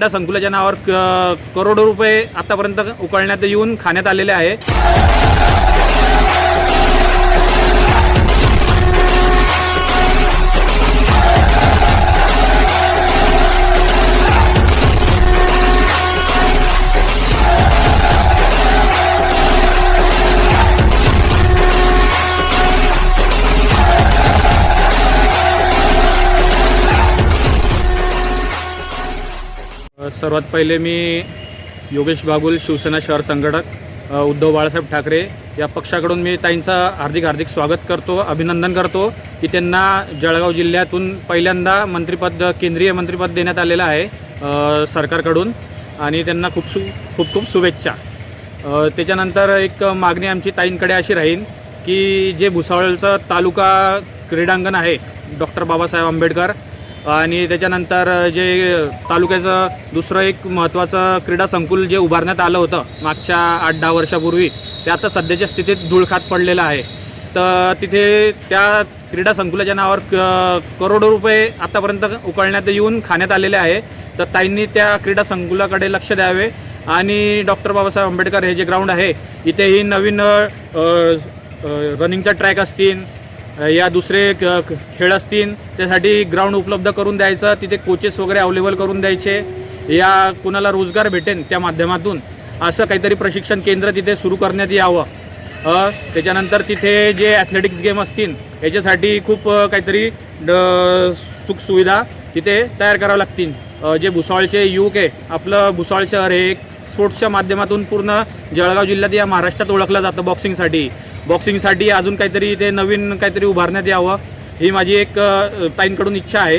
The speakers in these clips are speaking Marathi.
क्रीडा संकुलाच्या नावावर क- करोडो रुपये आतापर्यंत उकळण्यात येऊन खाण्यात आलेले आहे. सर्वात पहिले मी योगेश बागुल शिवसेना शहर संघटक उद्धव बाळासाहेब ठाकरे या पक्षाकडून मी ताईंचं हार्दिक हार्दिक स्वागत करतो अभिनंदन करतो की त्यांना जळगाव जिल्ह्यातून पहिल्यांदा मंत्रिपद केंद्रीय मंत्रिपद देण्यात आलेलं आहे सरकारकडून. आणि त्यांना खूप सु खूप खूप शुभेच्छा. त्याच्यानंतर एक मागणी आमची ताईंकडे अशी राहील की जे भुसावळचं तालुका क्रीडांगण आहे डॉक्टर बाबासाहेब आंबेडकर आणि त्याच्यानंतर जे तालुक्याचं दुसरं एक महत्त्वाचं क्रीडा संकुल जे उभारण्यात आलं होतं मागच्या आठ दहा वर्षापूर्वी ते आता सध्याच्या स्थितीत धूळखात पडलेलं आहे. तर तिथे त्या क्रीडा संकुलाच्या नावावर क करोडो रुपये आतापर्यंत उकळण्यात येऊन खाण्यात आलेले आहे. तर ताईंनी त्या क्रीडा संकुलाकडे लक्ष द्यावे आणि डॉक्टर बाबासाहेब आंबेडकर हे जे ग्राउंड आहे इथेही नवीन रनिंगचा ट्रॅक असतील या दुसरे क- खेळ असतील त्यासाठी ग्राउंड उपलब्ध करून द्यायचं तिथे कोचेस वगैरे अवेलेबल करून द्यायचे. या कुणाला रोजगार भेटेन त्या माध्यमातून असं काहीतरी प्रशिक्षण केंद्र तिथे सुरू करण्यात यावं. त्याच्यानंतर तिथे जे ॲथलेटिक्स गेम असतील याच्यासाठी खूप काहीतरी ड- सुखसुविधा तिथे तयार कराव्या लागतील. जे भुसावळचे युवक आहे आपलं भुसावळ शहर हे स्पोर्ट्सच्या माध्यमातून पूर्ण जळगाव जिल्ह्यात या महाराष्ट्रात ओळखलं जातं बॉक्सिंगसाठी बॉक्सिंगसाठी अजून काहीतरी ते नवीन काहीतरी उभारण्यात यावं ही माझी एक ताईंकडून इच्छा आहे.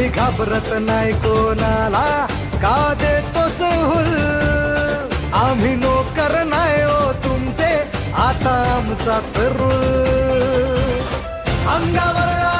मी घाबरत नाही कोणाला. का देतोस हुल आम्ही नोकर नाही ओ तुमचे. आता आमचाच रूल. अंगावर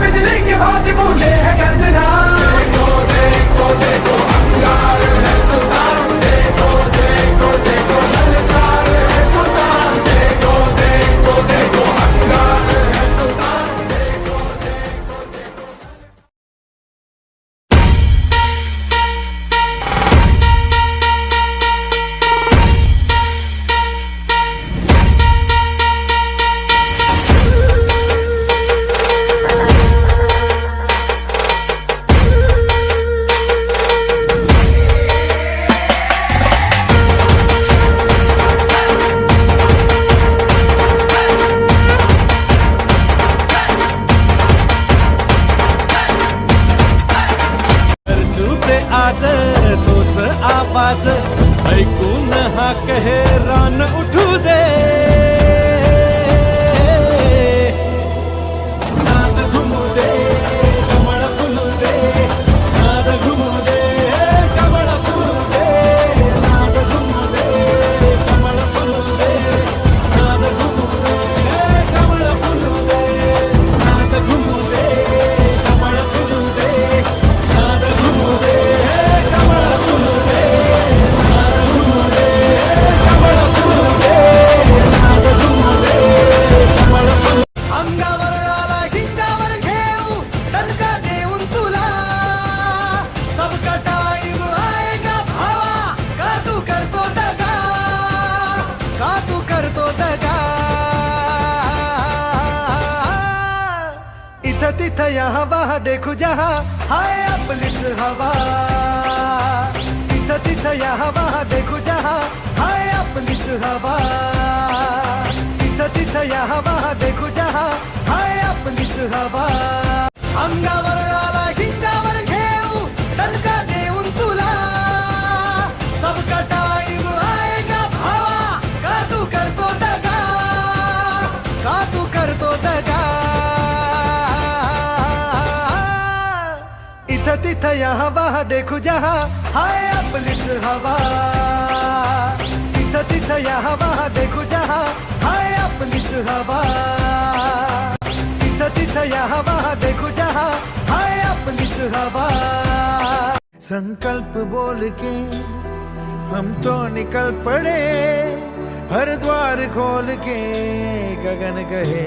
बिजली के बाद बूढ़े हैं गर्जना देखो देखो देखो अंगार देखू जहा हाय आपलीच हवा। तिथं तिथं या हवा देखू जहा हाय आपलीच हवा। तिथं तिथं या हवा देखू तीर्थ यहाँ, वहाँ देखू जहाँ। हाय अपलित हवा। तीर्थ तीर्थ यहाँ, वहाँ देखू जहाँ। हाय अपलित हवा। तीर्थ तीर्थ यहाँ, वहाँ देखू जहाँ। हाय अपलित हवा। संकल्प बोल के हम तो निकल पड़े। हर द्वार खोल के गगन कहे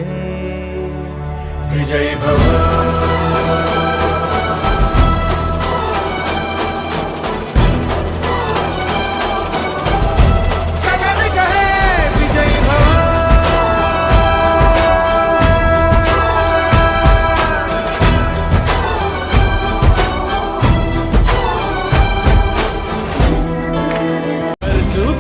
विजय भवन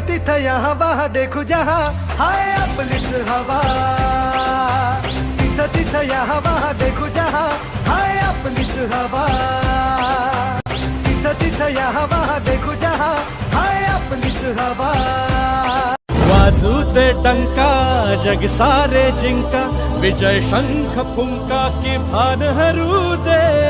इथं तिथं यहाँ, वहाँ देखू जहाँ। हाय आपलीच हवा। इथं तिथं यहाँ, वहाँ देखू जहाँ। हाय आपलीच हवा। तिथं तिथं या हवा देखू जहा। हाय आपलीच हवा। दे डंका जग सारे जिंका। विजय शंख फुंका की भान हरू दे।